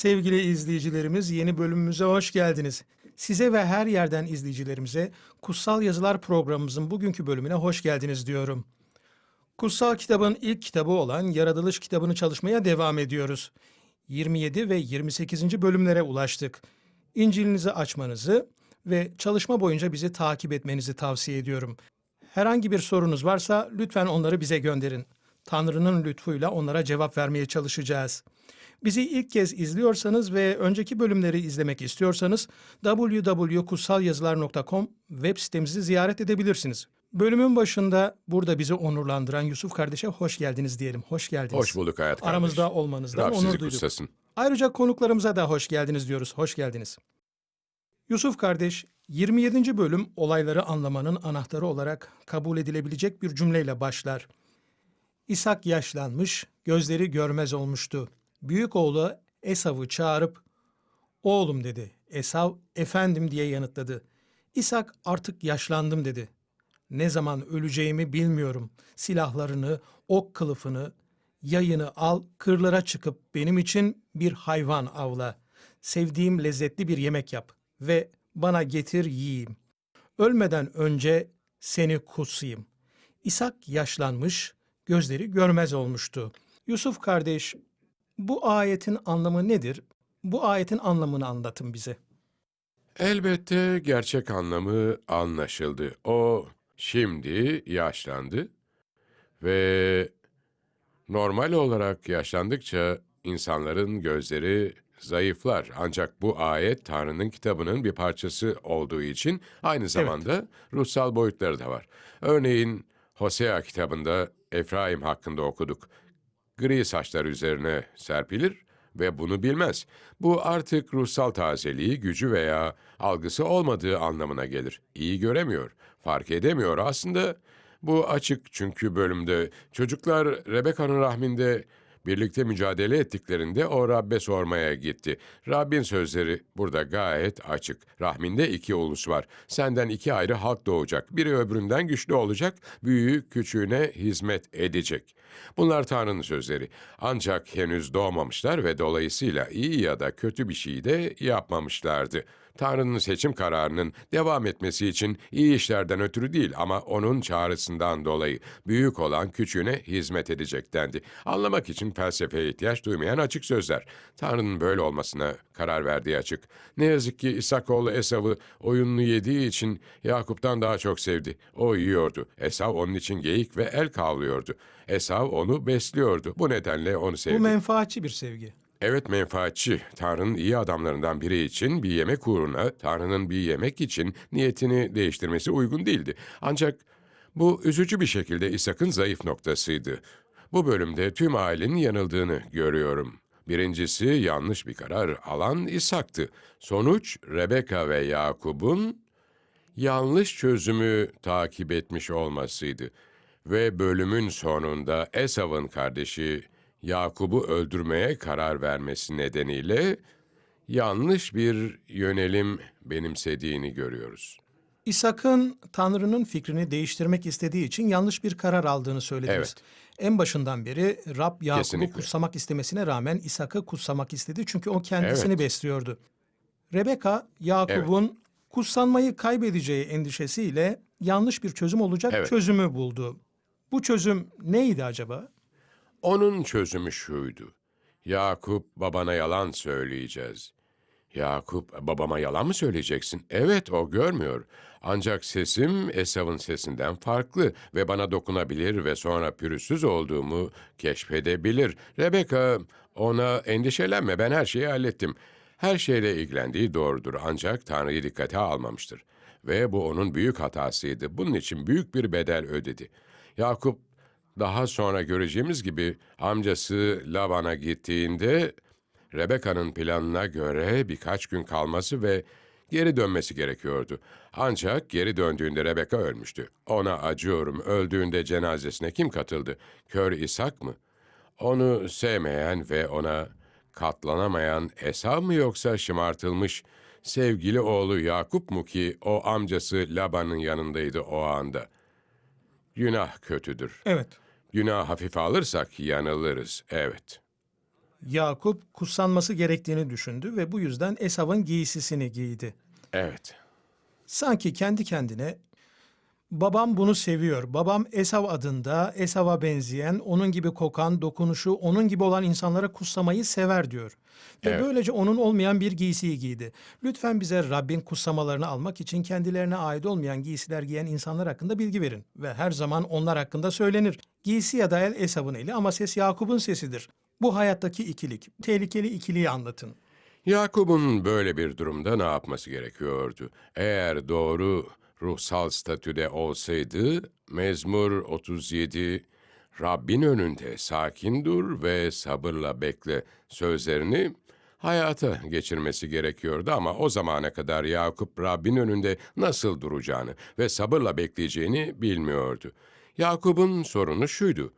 Sevgili izleyicilerimiz yeni bölümümüze hoş geldiniz. Size ve her yerden izleyicilerimize Kutsal Yazılar programımızın bugünkü bölümüne hoş geldiniz diyorum. Kutsal kitabın ilk kitabı olan Yaratılış kitabını çalışmaya devam ediyoruz. 27 ve 28. bölümlere ulaştık. İncilinizi açmanızı ve çalışma boyunca bizi takip etmenizi tavsiye ediyorum. Herhangi bir sorunuz varsa lütfen onları bize gönderin. Tanrı'nın lütfuyla onlara cevap vermeye çalışacağız. Bizi ilk kez izliyorsanız ve önceki bölümleri izlemek istiyorsanız www.kutsalyazılar.com web sitemizi ziyaret edebilirsiniz. Bölümün başında burada bizi onurlandıran Yusuf kardeşe hoş geldiniz diyelim. Hoş geldiniz. Hoş bulduk hayat kardeş. Aramızda olmanızdan Rab onur sizi duyduk. kutsasın. Ayrıca konuklarımıza da hoş geldiniz diyoruz. Hoş geldiniz. Yusuf kardeş, 27. bölüm olayları anlamanın anahtarı olarak kabul edilebilecek bir cümleyle başlar. İshak yaşlanmış, gözleri görmez olmuştu. Büyük oğlu Esav'ı çağırıp, oğlum dedi. Esav, efendim diye yanıtladı. İshak artık yaşlandım dedi. Ne zaman öleceğimi bilmiyorum. Silahlarını, ok kılıfını, yayını al, kırlara çıkıp benim için bir hayvan avla. Sevdiğim lezzetli bir yemek yap ve bana getir yiyeyim. Ölmeden önce seni kutsayım. İshak yaşlanmış, gözleri görmez olmuştu. Yusuf kardeş, bu ayetin anlamı nedir? Bu ayetin anlamını anlatın bize. Elbette gerçek anlamı anlaşıldı. O şimdi yaşlandı ve normal olarak yaşlandıkça insanların gözleri zayıflar. Ancak bu ayet Tanrı'nın kitabının bir parçası olduğu için aynı zamanda ruhsal boyutları da var. Örneğin Hosea kitabında Efraim hakkında okuduk. Gri saçlar üzerine serpilir ve bunu bilmez. Bu artık ruhsal tazeliği, gücü veya algısı olmadığı anlamına gelir. İyi göremiyor, fark edemiyor. Aslında bu açık çünkü bölümde çocuklar Rebeka'nın rahminde birlikte mücadele ettiklerinde o Rabbe sormaya gitti. Rabbin sözleri burada gayet açık. Rahminde iki ulus var. Senden iki ayrı halk doğacak. Biri öbüründen güçlü olacak, büyüğü küçüğüne hizmet edecek. Bunlar Tanrı'nın sözleri. Ancak henüz doğmamışlar ve dolayısıyla iyi ya da kötü bir şey de yapmamışlardı. Tanrı'nın seçim kararının devam etmesi için iyi işlerden ötürü değil ama onun çağrısından dolayı büyük olan küçüğüne hizmet edecek dendi. Anlamak için felsefeye ihtiyaç duymayan açık sözler. Tanrı'nın böyle olmasına karar verdiği açık. Ne yazık ki İsakoğlu Esav'ı oyununu yediği için Yakup'tan daha çok sevdi. O yiyordu. Esav onun için geyik ve el kavlıyordu. Esav onu besliyordu. Bu nedenle onu sevdi. Bu menfaatçi bir sevgi. Evet menfaatçi. Tanrı'nın iyi adamlarından biri için bir yemek uğruna Tanrı'nın bir yemek için niyetini değiştirmesi uygun değildi. Ancak bu üzücü bir şekilde İshak'ın zayıf noktasıydı. Bu bölümde tüm ailenin yanıldığını görüyorum. Birincisi yanlış bir karar alan İshak'tı. Sonuç Rebeka ve Yakub'un yanlış çözümü takip etmiş olmasıydı. Ve bölümün sonunda Esav'ın kardeşi Yakub'u öldürmeye karar vermesi nedeniyle yanlış bir yönelim benimsediğini görüyoruz. İshak'ın Tanrı'nın fikrini değiştirmek istediği için yanlış bir karar aldığını söylediniz. Evet. En başından beri Rab Yakup'u Kesinlikle. kutsamak istemesine rağmen İshak'ı kutsamak istedi. Çünkü o kendisini Evet. besliyordu. Rebeka, Yakup'un kutsanmayı kaybedeceği endişesiyle yanlış bir çözüm olacak Evet. çözümü buldu. Bu çözüm neydi acaba? Onun çözümü şuydu. Yakup babana yalan söyleyeceğiz. Yakup, babama yalan mı söyleyeceksin? Evet, o görmüyor. Ancak sesim Esav'ın sesinden farklı ve bana dokunabilir ve sonra pürüzsüz olduğumu keşfedebilir. Rebecca, ona endişelenme, ben her şeyi hallettim. Her şeyle ilgilendiği doğrudur ancak Tanrı'yı dikkate almamıştır. Ve bu onun büyük hatasıydı. Bunun için büyük bir bedel ödedi. Yakup daha sonra göreceğimiz gibi amcası Laban'a gittiğinde Rebecca'nın planına göre birkaç gün kalması ve geri dönmesi gerekiyordu. Ancak geri döndüğünde Rebecca ölmüştü. Ona acıyorum. Öldüğünde cenazesine kim katıldı? Kör İshak mı? Onu sevmeyen ve ona katlanamayan Esau mu yoksa şımartılmış sevgili oğlu Yakup mu ki o amcası Laban'ın yanındaydı o anda? Günah kötüdür. Evet. Günah hafife alırsak yanılırız. Evet. Yakup kutsanması gerektiğini düşündü ve bu yüzden Esav'ın giysisini giydi. Evet. Sanki kendi kendine babam bunu seviyor. Babam Esav adında Esav'a benzeyen, onun gibi kokan, dokunuşu onun gibi olan insanlara kutsamayı sever diyor. Ve Evet. böylece onun olmayan bir giysiyi giydi. Lütfen bize Rabbin kutsamalarını almak için kendilerine ait olmayan giysiler giyen insanlar hakkında bilgi verin. Ve her zaman onlar hakkında söylenir. Giysi ya da el Esav'ın eli ama ses Yakup'un sesidir. Bu hayattaki ikilik, tehlikeli ikiliği anlatın. Yakup'un böyle bir durumda ne yapması gerekiyordu? Eğer doğru ruhsal statüde olsaydı, Mezmur 37, Rabbin önünde sakin dur ve sabırla bekle sözlerini hayata geçirmesi gerekiyordu ama o zamana kadar Yakup Rabbin önünde nasıl duracağını ve sabırla bekleyeceğini bilmiyordu. Yakup'un sorunu şuydu.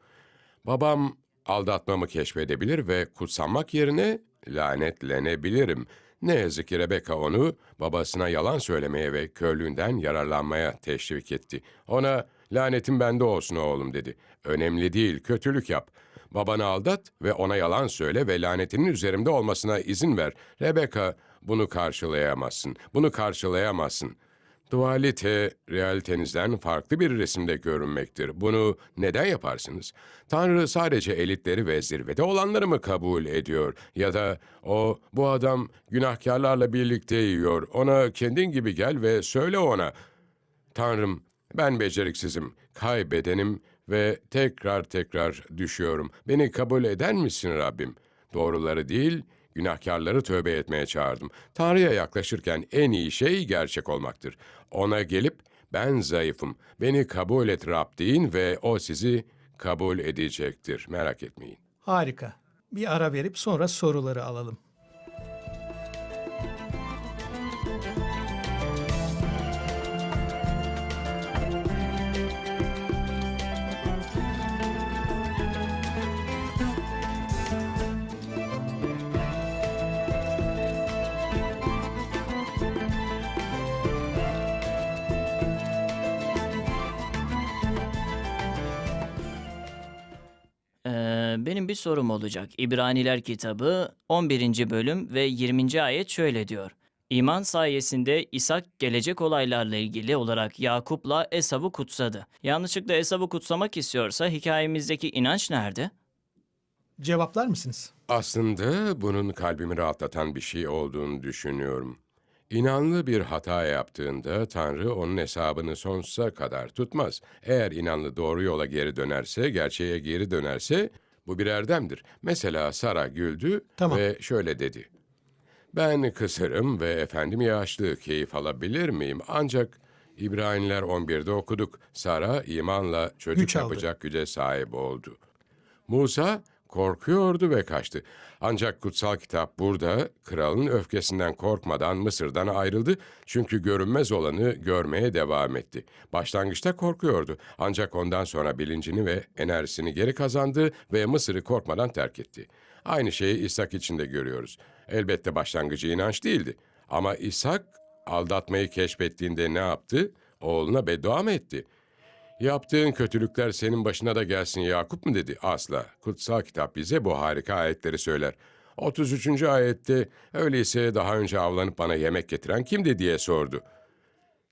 Babam aldatmamı keşfedebilir ve kutsanmak yerine lanetlenebilirim. Ne yazık ki Rebecca onu babasına yalan söylemeye ve körlüğünden yararlanmaya teşvik etti. Ona lanetin bende olsun oğlum dedi. Önemli değil, kötülük yap. Babanı aldat ve ona yalan söyle ve lanetinin üzerimde olmasına izin ver. Rebecca bunu karşılayamazsın, bunu karşılayamazsın. Dualite, realitenizden farklı bir resimde görünmektir. Bunu neden yaparsınız? Tanrı sadece elitleri ve zirvede olanları mı kabul ediyor? Ya da o, bu adam günahkarlarla birlikte yiyor. Ona kendin gibi gel ve söyle ona. Tanrım, ben beceriksizim, kaybedenim ve tekrar tekrar düşüyorum. Beni kabul eder misin Rabbim? Doğruları değil, günahkarları tövbe etmeye çağırdım. Tanrı'ya yaklaşırken en iyi şey gerçek olmaktır. Ona gelip ben zayıfım, beni kabul et Rab deyin ve o sizi kabul edecektir. Merak etmeyin. Harika. Bir ara verip sonra soruları alalım. Ee, benim bir sorum olacak. İbraniler kitabı 11. bölüm ve 20. ayet şöyle diyor. İman sayesinde İshak gelecek olaylarla ilgili olarak Yakup'la Esav'ı kutsadı. Yanlışlıkla Esav'ı kutsamak istiyorsa hikayemizdeki inanç nerede? Cevaplar mısınız? Aslında bunun kalbimi rahatlatan bir şey olduğunu düşünüyorum. İnanlı bir hata yaptığında Tanrı onun hesabını sonsuza kadar tutmaz. Eğer inanlı doğru yola geri dönerse, gerçeğe geri dönerse bu bir erdemdir. Mesela Sara güldü Tamam. ve şöyle dedi. Ben kısırım ve efendim yaşlı keyif alabilir miyim? Ancak İbraniler 11'de okuduk. Sara imanla çocuk Güç aldı. yapacak güce sahip oldu. Musa korkuyordu ve kaçtı. Ancak kutsal kitap burada kralın öfkesinden korkmadan Mısır'dan ayrıldı. Çünkü görünmez olanı görmeye devam etti. Başlangıçta korkuyordu. Ancak ondan sonra bilincini ve enerjisini geri kazandı ve Mısır'ı korkmadan terk etti. Aynı şeyi İshak için de görüyoruz. Elbette başlangıcı inanç değildi. Ama İshak aldatmayı keşfettiğinde ne yaptı? Oğluna beddua mı etti? Yaptığın kötülükler senin başına da gelsin Yakup mu dedi? Asla. Kutsal kitap bize bu harika ayetleri söyler. 33. ayette öyleyse daha önce avlanıp bana yemek getiren kimdi diye sordu.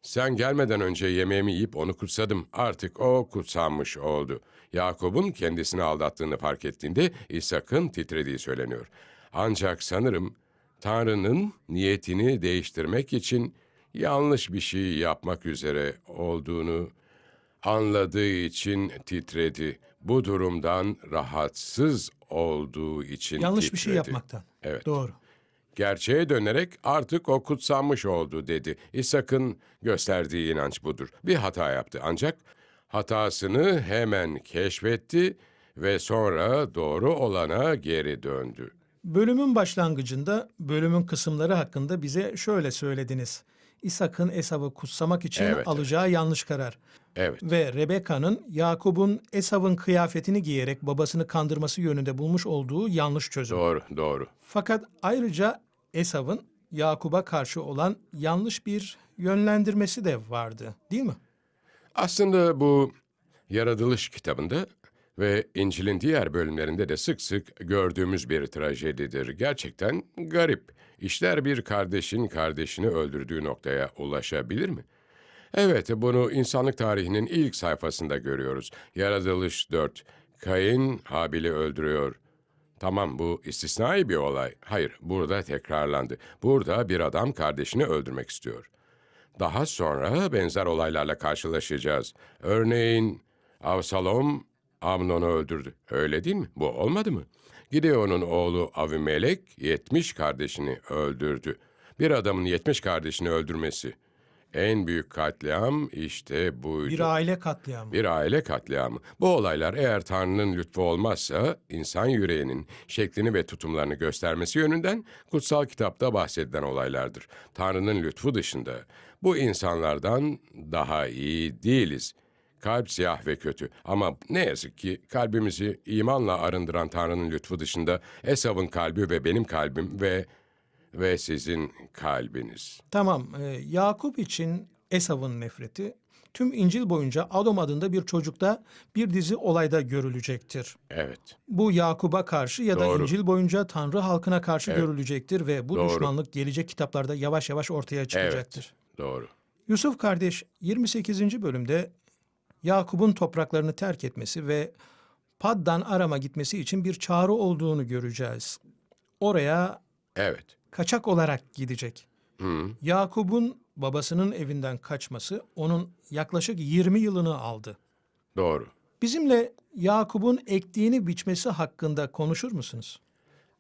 Sen gelmeden önce yemeğimi yiyip onu kutsadım. Artık o kutsanmış oldu. Yakup'un kendisini aldattığını fark ettiğinde İshak'ın titrediği söyleniyor. Ancak sanırım Tanrı'nın niyetini değiştirmek için yanlış bir şey yapmak üzere olduğunu anladığı için titredi. Bu durumdan rahatsız olduğu için Yanlış bir şey titredi. yapmaktan. Evet. Doğru. Gerçeğe dönerek artık o kutsanmış oldu dedi. İshak'ın gösterdiği inanç budur. Bir hata yaptı ancak hatasını hemen keşfetti ve sonra doğru olana geri döndü. Bölümün başlangıcında bölümün kısımları hakkında bize şöyle söylediniz. İshak'ın Esav'ı kutsamak için Evet, alacağı yanlış karar Evet, ve Rebekka'nın Yakup'un Esav'ın kıyafetini giyerek babasını kandırması yönünde bulmuş olduğu yanlış çözüm. doğru, doğru. Fakat ayrıca Esav'ın Yakup'a karşı olan yanlış bir yönlendirmesi de vardı, değil mi? Aslında bu Yaratılış kitabında ve İncil'in diğer bölümlerinde de sık sık gördüğümüz bir trajedidir. Gerçekten garip. İşler bir kardeşin kardeşini öldürdüğü noktaya ulaşabilir mi? Evet, bunu insanlık tarihinin ilk sayfasında görüyoruz. Yaratılış 4. Kain Habil'i öldürüyor. Tamam bu istisnai bir olay. Hayır, burada tekrarlandı. Burada bir adam kardeşini öldürmek istiyor. Daha sonra benzer olaylarla karşılaşacağız. Örneğin Avsalom Amnon'u öldürdü. Öyle değil mi? Bu olmadı mı? Gideon'un oğlu Avimelek 70 kardeşini öldürdü. Bir adamın 70 kardeşini öldürmesi. En büyük katliam işte buydu. Bir aile katliamı. Bir aile katliamı. Bu olaylar eğer Tanrı'nın lütfu olmazsa insan yüreğinin şeklini ve tutumlarını göstermesi yönünden kutsal kitapta bahsedilen olaylardır. Tanrı'nın lütfu dışında bu insanlardan daha iyi değiliz. Kalp siyah ve kötü ama ne yazık ki kalbimizi imanla arındıran Tanrı'nın lütfu dışında Esav'ın kalbi ve benim kalbim ve ve sizin kalbiniz. Tamam, e, Yakup için Esav'ın nefreti tüm İncil boyunca Adom adında bir çocukta bir dizi olayda görülecektir. Evet. Bu Yakup'a karşı ya da Doğru. İncil boyunca Tanrı halkına karşı görülecektir ve bu Doğru. düşmanlık gelecek kitaplarda yavaş yavaş ortaya çıkacaktır. Doğru. Yusuf kardeş 28. bölümde Yakup'un topraklarını terk etmesi ve Paddan Aram'a gitmesi için bir çağrı olduğunu göreceğiz. Oraya Evet. kaçak olarak gidecek. Yakup'un babasının evinden kaçması onun yaklaşık 20 yılını aldı. Doğru. Bizimle Yakup'un ektiğini biçmesi hakkında konuşur musunuz?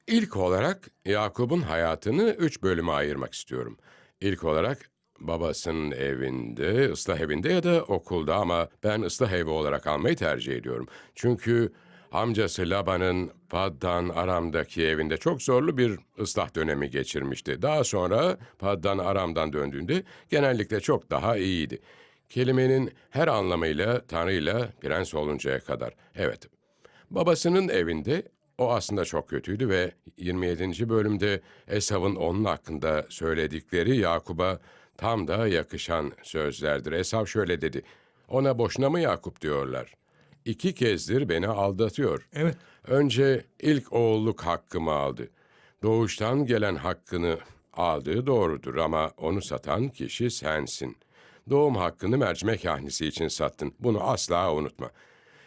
İlk olarak Yakup'un hayatını üç bölüme ayırmak istiyorum. İlk olarak babasının evinde, ıslah evinde ya da okulda ama ben ıslah evi olarak almayı tercih ediyorum. Çünkü amcası Laban'ın Paddan Aram'daki evinde çok zorlu bir ıslah dönemi geçirmişti. Daha sonra Paddan Aram'dan döndüğünde genellikle çok daha iyiydi. Kelimenin her anlamıyla Tanrı'yla prens oluncaya kadar. Evet, Babasının evinde o aslında çok kötüydü ve 27. bölümde Esav'ın onun hakkında söyledikleri Yakup'a tam da yakışan sözlerdir. Esav şöyle dedi. Ona boşuna mı Yakup diyorlar? İki kezdir beni aldatıyor. Evet. Önce ilk oğulluk hakkımı aldı. Doğuştan gelen hakkını aldığı doğrudur ama onu satan kişi sensin. Doğum hakkını mercimek yahnisi için sattın. Bunu asla unutma.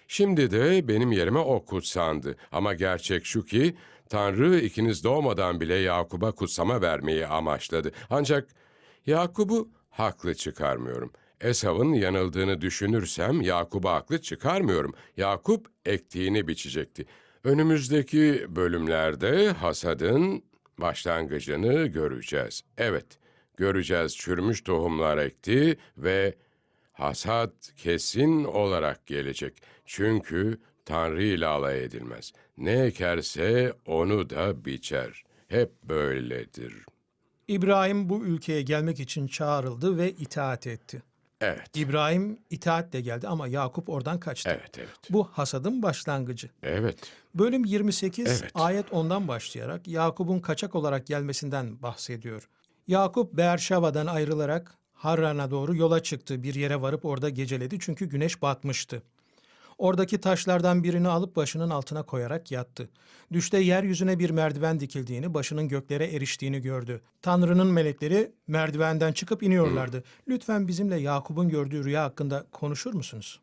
Şimdi de benim yerime o kutsandı. Ama gerçek şu ki Tanrı ikiniz doğmadan bile Yakup'a kutsama vermeyi amaçladı. Ancak Yakup'u haklı çıkarmıyorum. Esav'ın yanıldığını düşünürsem Yakup'a haklı çıkarmıyorum. Yakup ektiğini biçecekti. Önümüzdeki bölümlerde hasadın başlangıcını göreceğiz. Evet, göreceğiz çürümüş tohumlar ekti ve hasat kesin olarak gelecek. Çünkü Tanrı ile alay edilmez. Ne ekerse onu da biçer. Hep böyledir. İbrahim bu ülkeye gelmek için çağrıldı ve itaat etti. Evet, İbrahim itaatle geldi ama Yakup oradan kaçtı. evet, evet. Bu hasadın başlangıcı. Evet, Bölüm 28 Evet. ayet 10'dan başlayarak Yakup'un kaçak olarak gelmesinden bahsediyor. Yakup Beerşeva'dan ayrılarak Harran'a doğru yola çıktı. Bir yere varıp orada geceledi çünkü güneş batmıştı. Oradaki taşlardan birini alıp başının altına koyarak yattı. Düşte yeryüzüne bir merdiven dikildiğini, başının göklere eriştiğini gördü. Tanrı'nın melekleri merdivenden çıkıp iniyorlardı. Lütfen bizimle Yakup'un gördüğü rüya hakkında konuşur musunuz?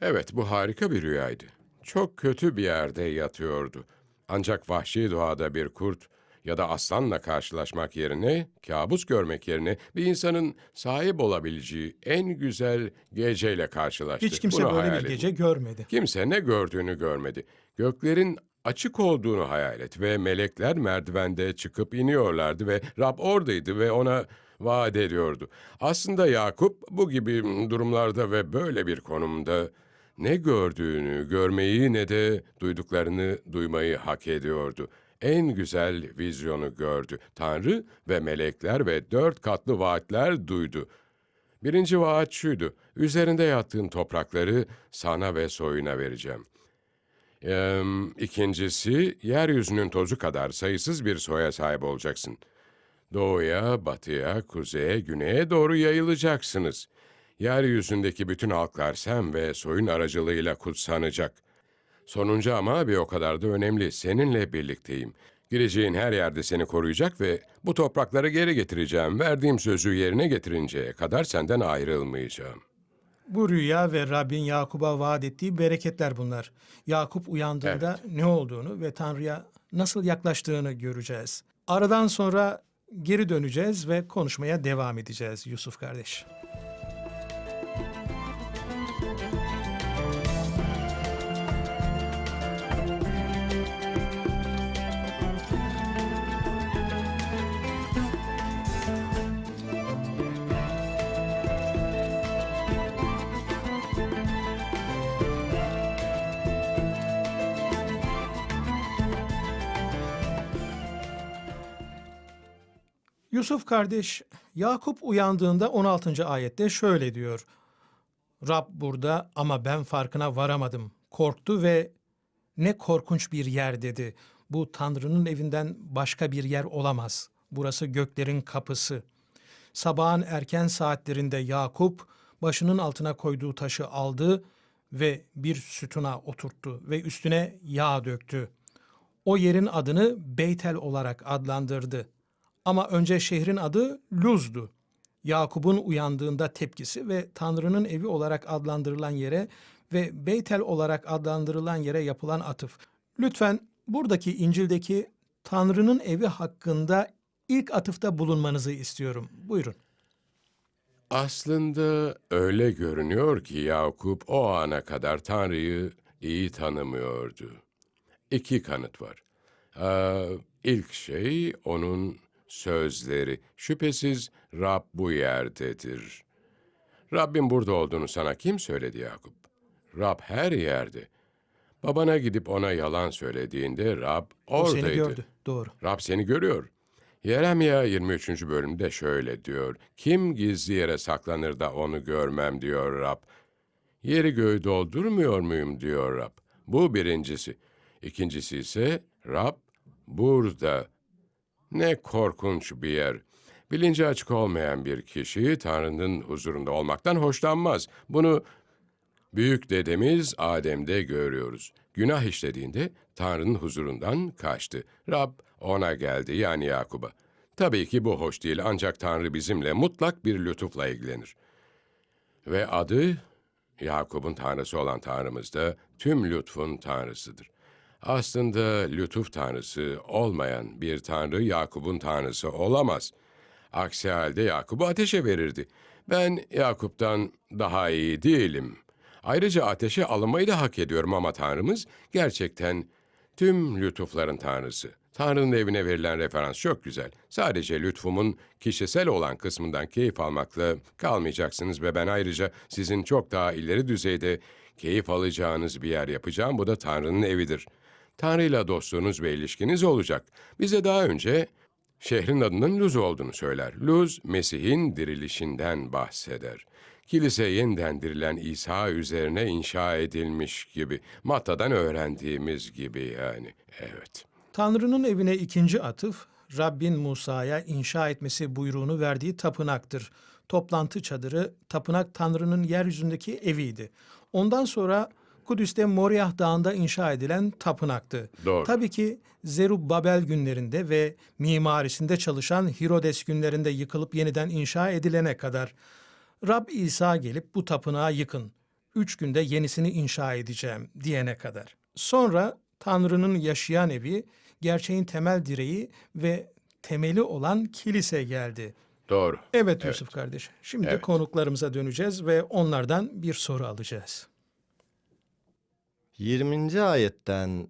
evet bu harika bir rüyaydı. Çok kötü bir yerde yatıyordu. Ancak vahşi doğada bir kurt ya da aslanla karşılaşmak yerine, kabus görmek yerine bir insanın sahip olabileceği en güzel geceyle karşılaştı. Hiç kimse Bunu böyle hayal bir edin. gece görmedi. Kimse ne gördüğünü görmedi. Göklerin açık olduğunu hayal et ve melekler merdivende çıkıp iniyorlardı ve Rab oradaydı ve ona vaat ediyordu. Aslında Yakup bu gibi durumlarda ve böyle bir konumda ne gördüğünü görmeyi ne de duyduklarını duymayı hak ediyordu. En güzel vizyonu gördü. Tanrı ve melekler ve dört katlı vaatler duydu. Birinci vaat şuydu. Üzerinde yattığın toprakları sana ve soyuna vereceğim. Eee, ikincisi, yeryüzünün tozu kadar sayısız bir soya sahip olacaksın. Doğuya, batıya, kuzeye, güneye doğru yayılacaksınız. Yeryüzündeki bütün halklar sen ve soyun aracılığıyla kutsanacak. Sonuncu ama bir o kadar da önemli. Seninle birlikteyim. Gireceğin her yerde seni koruyacak ve bu toprakları geri getireceğim. Verdiğim sözü yerine getirinceye kadar senden ayrılmayacağım. Bu rüya ve Rabbin Yakup'a vaat ettiği bereketler bunlar. Yakup uyandığında ne olduğunu ve Tanrı'ya nasıl yaklaştığını göreceğiz. Aradan sonra geri döneceğiz ve konuşmaya devam edeceğiz Yusuf kardeş. Yusuf kardeş Yakup uyandığında 16. ayette şöyle diyor. Rab burada ama ben farkına varamadım. Korktu ve ne korkunç bir yer dedi. Bu Tanrı'nın evinden başka bir yer olamaz. Burası göklerin kapısı. Sabahın erken saatlerinde Yakup başının altına koyduğu taşı aldı ve bir sütuna oturttu ve üstüne yağ döktü. O yerin adını Beytel olarak adlandırdı. Ama önce şehrin adı Luz'du. Yakup'un uyandığında tepkisi ve Tanrı'nın evi olarak adlandırılan yere ve Beytel olarak adlandırılan yere yapılan atıf. Lütfen buradaki İncil'deki Tanrı'nın evi hakkında ilk atıfta bulunmanızı istiyorum. Buyurun. Aslında öyle görünüyor ki Yakup o ana kadar Tanrı'yı iyi tanımıyordu. İki kanıt var. Ee, ilk şey onun sözleri. Şüphesiz Rab bu yerdedir. Rabbin burada olduğunu sana kim söyledi Yakup? Rab her yerde. Babana gidip ona yalan söylediğinde Rab O oradaydı. seni gördü. Doğru. Rab seni görüyor. Yeremya 23. bölümde şöyle diyor. Kim gizli yere saklanır da onu görmem diyor Rab. Yeri göğü doldurmuyor muyum diyor Rab. Bu birincisi. İkincisi ise Rab burada. Ne korkunç bir yer. Bilinci açık olmayan bir kişi Tanrı'nın huzurunda olmaktan hoşlanmaz. Bunu Büyük dedemiz Adem'de görüyoruz. Günah işlediğinde Tanrı'nın huzurundan kaçtı. Rab ona geldi yani Yakub'a. Tabii ki bu hoş değil ancak Tanrı bizimle mutlak bir lütufla ilgilenir. Ve adı Yakup'un Tanrısı olan Tanrımız da tüm lütfun Tanrısıdır. Aslında lütuf Tanrısı olmayan bir Tanrı Yakup'un Tanrısı olamaz. Aksi halde Yakup'u ateşe verirdi. Ben Yakup'tan daha iyi değilim. Ayrıca ateşe alınmayı da hak ediyorum ama Tanrımız gerçekten tüm lütufların Tanrısı. Tanrı'nın evine verilen referans çok güzel. Sadece lütfumun kişisel olan kısmından keyif almakla kalmayacaksınız ve ben ayrıca sizin çok daha ileri düzeyde keyif alacağınız bir yer yapacağım. Bu da Tanrı'nın evidir. Tanrı'yla dostluğunuz ve ilişkiniz olacak. Bize daha önce şehrin adının Luz olduğunu söyler. Luz, Mesih'in dirilişinden bahseder. Kilise yeniden dirilen İsa üzerine inşa edilmiş gibi. Matta'dan öğrendiğimiz gibi yani. Evet. Tanrı'nın evine ikinci atıf, Rabbin Musa'ya inşa etmesi buyruğunu verdiği tapınaktır. Toplantı çadırı, tapınak Tanrı'nın yeryüzündeki eviydi. Ondan sonra Kudüs'te Moriah Dağı'nda inşa edilen tapınaktı. Doğru. Tabii ki Zerubbabel günlerinde ve mimarisinde çalışan Hirodes günlerinde yıkılıp yeniden inşa edilene kadar Rab İsa gelip bu tapınağı yıkın. Üç günde yenisini inşa edeceğim diyene kadar. Sonra Tanrı'nın yaşayan evi gerçeğin temel direği ve temeli olan kilise geldi. Doğru. Evet Yusuf kardeş. Şimdi Evet. konuklarımıza döneceğiz ve onlardan bir soru alacağız. 20. ayetten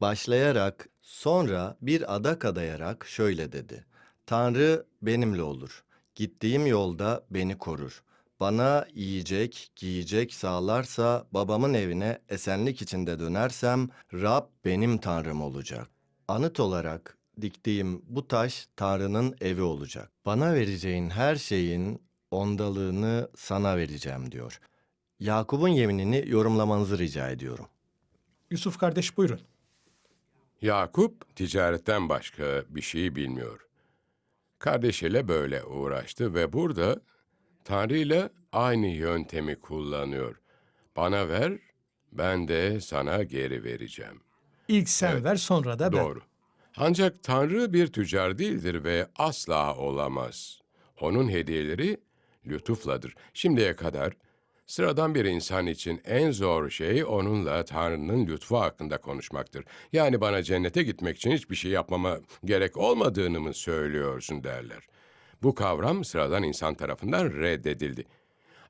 başlayarak sonra bir adak adayarak şöyle dedi. Tanrı benimle olur. Gittiğim yolda beni korur. Bana yiyecek, giyecek sağlarsa babamın evine esenlik içinde dönersem Rab benim Tanrım olacak. Anıt olarak diktiğim bu taş Tanrı'nın evi olacak. Bana vereceğin her şeyin ondalığını sana vereceğim diyor. Yakup'un yeminini yorumlamanızı rica ediyorum. Yusuf kardeş buyurun. Yakup ticaretten başka bir şey bilmiyor. Kardeşiyle böyle uğraştı ve burada Tanrı ile aynı yöntemi kullanıyor. Bana ver, ben de sana geri vereceğim. İlk sen Evet. ver sonra da ben. Doğru. Ancak Tanrı bir tüccar değildir ve asla olamaz. Onun hediyeleri lütufladır. Şimdiye kadar sıradan bir insan için en zor şey onunla Tanrı'nın lütfu hakkında konuşmaktır. Yani bana cennete gitmek için hiçbir şey yapmama gerek olmadığını mı söylüyorsun derler. Bu kavram sıradan insan tarafından reddedildi.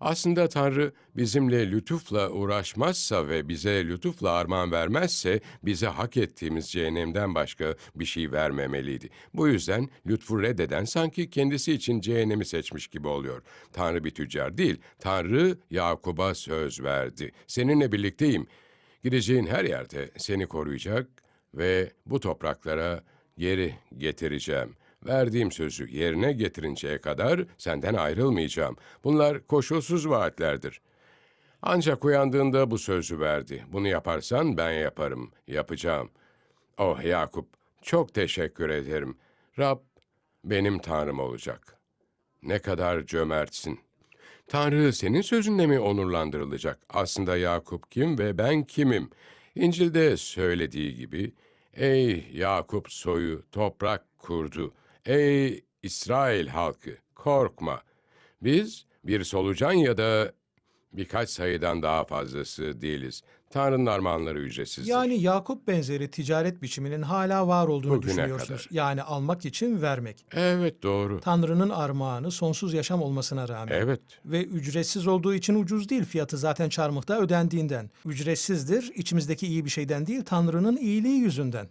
Aslında Tanrı bizimle lütufla uğraşmazsa ve bize lütufla armağan vermezse bize hak ettiğimiz cehennemden başka bir şey vermemeliydi. Bu yüzden lütfu reddeden sanki kendisi için cehennemi seçmiş gibi oluyor. Tanrı bir tüccar değil. Tanrı Yakub'a söz verdi. Seninle birlikteyim. Gideceğin her yerde seni koruyacak ve bu topraklara geri getireceğim. Verdiğim sözü yerine getirinceye kadar senden ayrılmayacağım. Bunlar koşulsuz vaatlerdir. Ancak uyandığında bu sözü verdi. Bunu yaparsan ben yaparım, yapacağım. Oh Yakup, çok teşekkür ederim. Rab benim Tanrım olacak. Ne kadar cömertsin. Tanrı senin sözünle mi onurlandırılacak? Aslında Yakup kim ve ben kimim? İncil'de söylediği gibi, Ey Yakup soyu toprak kurdu. Ey İsrail halkı korkma. Biz bir solucan ya da birkaç sayıdan daha fazlası değiliz. Tanrı'nın armağanları ücretsizdir. Yani Yakup benzeri ticaret biçiminin hala var olduğunu Bugüne düşünüyorsunuz. kadar. Yani almak için vermek. Evet doğru. Tanrı'nın armağanı sonsuz yaşam olmasına rağmen. Evet. Ve ücretsiz olduğu için ucuz değil. Fiyatı zaten çarmıhta ödendiğinden. Ücretsizdir. içimizdeki iyi bir şeyden değil, Tanrı'nın iyiliği yüzünden.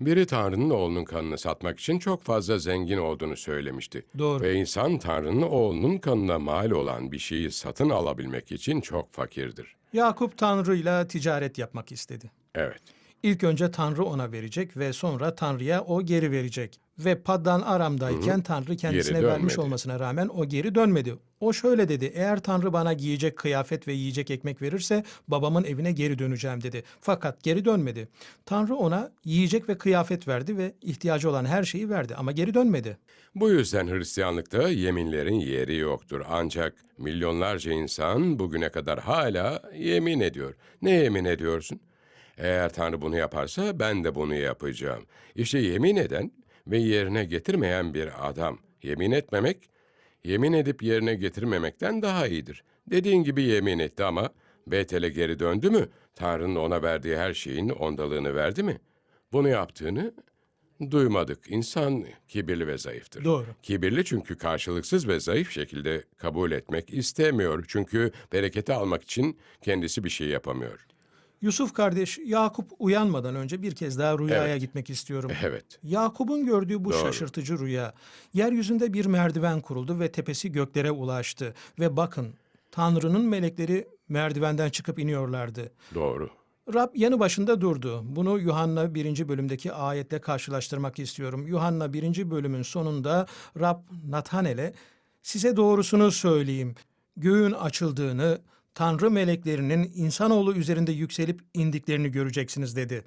Biri Tanrı'nın oğlunun kanını satmak için çok fazla zengin olduğunu söylemişti. Doğru. Ve insan Tanrı'nın oğlunun kanına mal olan bir şeyi satın alabilmek için çok fakirdir. Yakup Tanrı'yla ticaret yapmak istedi. Evet. İlk önce Tanrı ona verecek ve sonra Tanrı'ya o geri verecek. Ve Paddan Aram'dayken Tanrı kendisine Geri vermiş dönmedi. olmasına rağmen o geri dönmedi. O şöyle dedi, eğer Tanrı bana giyecek kıyafet ve yiyecek ekmek verirse babamın evine geri döneceğim dedi. Fakat geri dönmedi. Tanrı ona yiyecek ve kıyafet verdi ve ihtiyacı olan her şeyi verdi ama geri dönmedi. Bu yüzden Hristiyanlıkta yeminlerin yeri yoktur. Ancak milyonlarca insan bugüne kadar hala yemin ediyor. Ne yemin ediyorsun? Eğer Tanrı bunu yaparsa ben de bunu yapacağım. İşte yemin eden ve yerine getirmeyen bir adam. Yemin etmemek, yemin edip yerine getirmemekten daha iyidir. Dediğin gibi yemin etti ama Betel'e geri döndü mü? Tanrı'nın ona verdiği her şeyin ondalığını verdi mi? Bunu yaptığını duymadık. İnsan kibirli ve zayıftır. Doğru. Kibirli çünkü karşılıksız ve zayıf şekilde kabul etmek istemiyor. Çünkü bereketi almak için kendisi bir şey yapamıyor. Yusuf kardeş Yakup uyanmadan önce bir kez daha rüyaya Evet. gitmek istiyorum. Evet. Yakup'un gördüğü bu Doğru. şaşırtıcı rüya. Yeryüzünde bir merdiven kuruldu ve tepesi göklere ulaştı. Ve bakın Tanrı'nın melekleri merdivenden çıkıp iniyorlardı. Doğru. Rab yanı başında durdu. Bunu Yuhanna 1. bölümdeki ayetle karşılaştırmak istiyorum. Yuhanna 1. bölümün sonunda Rab Nathanel'e size doğrusunu söyleyeyim. Göğün açıldığını, Tanrı meleklerinin insanoğlu üzerinde yükselip indiklerini göreceksiniz dedi.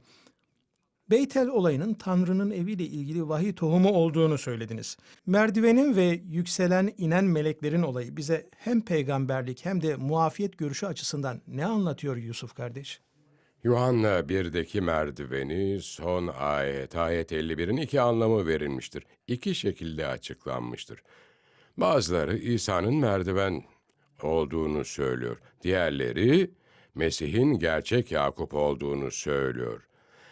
Beytel olayının Tanrı'nın eviyle ilgili vahiy tohumu olduğunu söylediniz. Merdivenin ve yükselen inen meleklerin olayı bize hem peygamberlik hem de muafiyet görüşü açısından ne anlatıyor Yusuf kardeş? Yuhanna 1'deki merdiveni son ayet, ayet 51'in iki anlamı verilmiştir. İki şekilde açıklanmıştır. Bazıları İsa'nın merdiven olduğunu söylüyor. Diğerleri Mesih'in gerçek Yakup olduğunu söylüyor.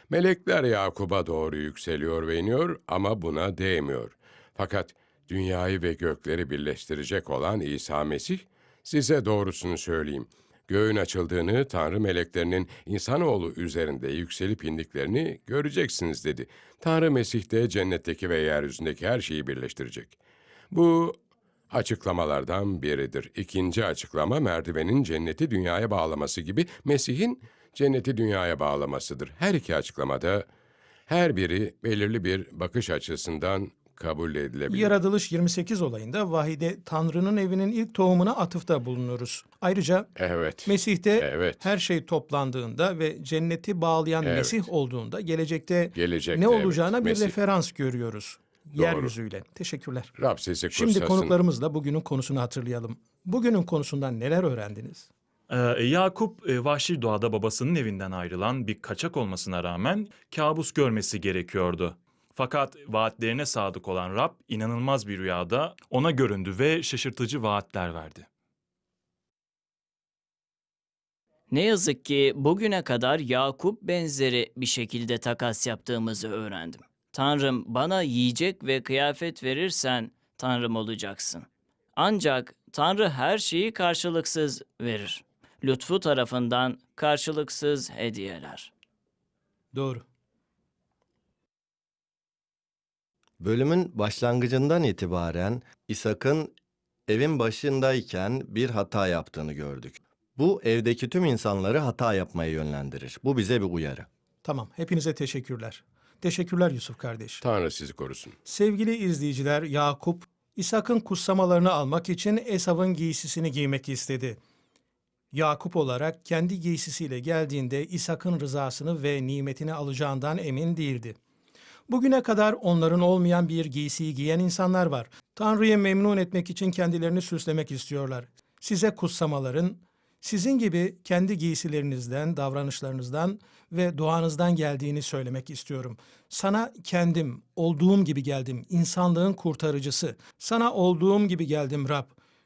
Melekler Yakup'a doğru yükseliyor ve iniyor ama buna değmiyor. Fakat dünyayı ve gökleri birleştirecek olan İsa Mesih, size doğrusunu söyleyeyim. Göğün açıldığını, Tanrı meleklerinin insanoğlu üzerinde yükselip indiklerini göreceksiniz dedi. Tanrı Mesih de cennetteki ve yeryüzündeki her şeyi birleştirecek. Bu açıklamalardan biridir. İkinci açıklama merdivenin cenneti dünyaya bağlaması gibi Mesih'in cenneti dünyaya bağlamasıdır. Her iki açıklamada her biri belirli bir bakış açısından kabul edilebilir. Yaratılış 28 olayında vahide Tanrı'nın evinin ilk tohumuna atıfta bulunuruz. Ayrıca Evet. Mesih'te Evet. her şey toplandığında ve cenneti bağlayan Evet. Mesih olduğunda gelecekte Gelecekte, ne evet. olacağına bir Mesih. referans görüyoruz. Doğru. Yeryüzüyle. Teşekkürler. Rab sizi kutsasın. Şimdi konuklarımızla bugünün konusunu hatırlayalım. Bugünün konusundan neler öğrendiniz? Ee, Yakup e, vahşi doğada babasının evinden ayrılan bir kaçak olmasına rağmen kabus görmesi gerekiyordu. Fakat vaatlerine sadık olan Rab inanılmaz bir rüyada ona göründü ve şaşırtıcı vaatler verdi. Ne yazık ki bugüne kadar Yakup benzeri bir şekilde takas yaptığımızı öğrendim. Tanrım bana yiyecek ve kıyafet verirsen Tanrım olacaksın. Ancak Tanrı her şeyi karşılıksız verir. Lütfu tarafından karşılıksız hediyeler. Doğru. Bölümün başlangıcından itibaren İshak'ın evin başındayken bir hata yaptığını gördük. Bu evdeki tüm insanları hata yapmaya yönlendirir. Bu bize bir uyarı. Tamam. Hepinize teşekkürler. Teşekkürler Yusuf kardeş. Tanrı sizi korusun. Sevgili izleyiciler, Yakup, İshak'ın kutsamalarını almak için Esav'ın giysisini giymek istedi. Yakup olarak kendi giysisiyle geldiğinde İshak'ın rızasını ve nimetini alacağından emin değildi. Bugüne kadar onların olmayan bir giysiyi giyen insanlar var. Tanrı'yı memnun etmek için kendilerini süslemek istiyorlar. Size kutsamaların, sizin gibi kendi giysilerinizden, davranışlarınızdan ve duanızdan geldiğini söylemek istiyorum. Sana kendim, olduğum gibi geldim, insanlığın kurtarıcısı. Sana olduğum gibi geldim Rab.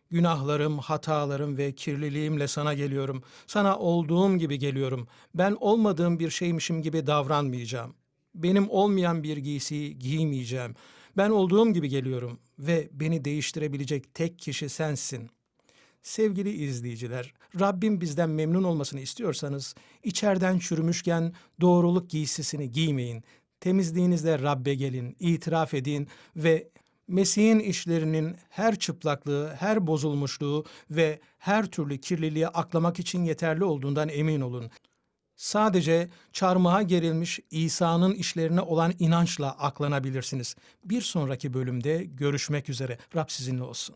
Günahlarım, hatalarım ve kirliliğimle sana geliyorum. Sana olduğum gibi geliyorum. Ben olmadığım bir şeymişim gibi davranmayacağım. Benim olmayan bir giysiyi giymeyeceğim. Ben olduğum gibi geliyorum ve beni değiştirebilecek tek kişi sensin. Sevgili izleyiciler, Rabbim bizden memnun olmasını istiyorsanız içeriden çürümüşken doğruluk giysisini giymeyin. Temizliğinizle Rabbe gelin, itiraf edin ve Mesih'in işlerinin her çıplaklığı, her bozulmuşluğu ve her türlü kirliliği aklamak için yeterli olduğundan emin olun. Sadece çarmıha gerilmiş İsa'nın işlerine olan inançla aklanabilirsiniz. Bir sonraki bölümde görüşmek üzere. Rab sizinle olsun.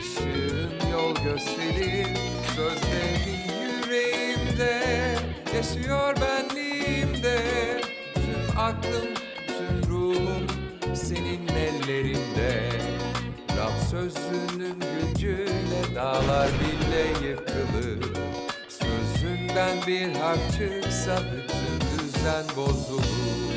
ışığın yol gösterir Sözlerin yüreğimde. Yaşıyor benliğimde Tüm aklım, tüm ruhum senin ellerinde. Rab sözünün gücüyle dağlar bile yıkılır. Sözünden bir harf çıksa bütün düzen bozulur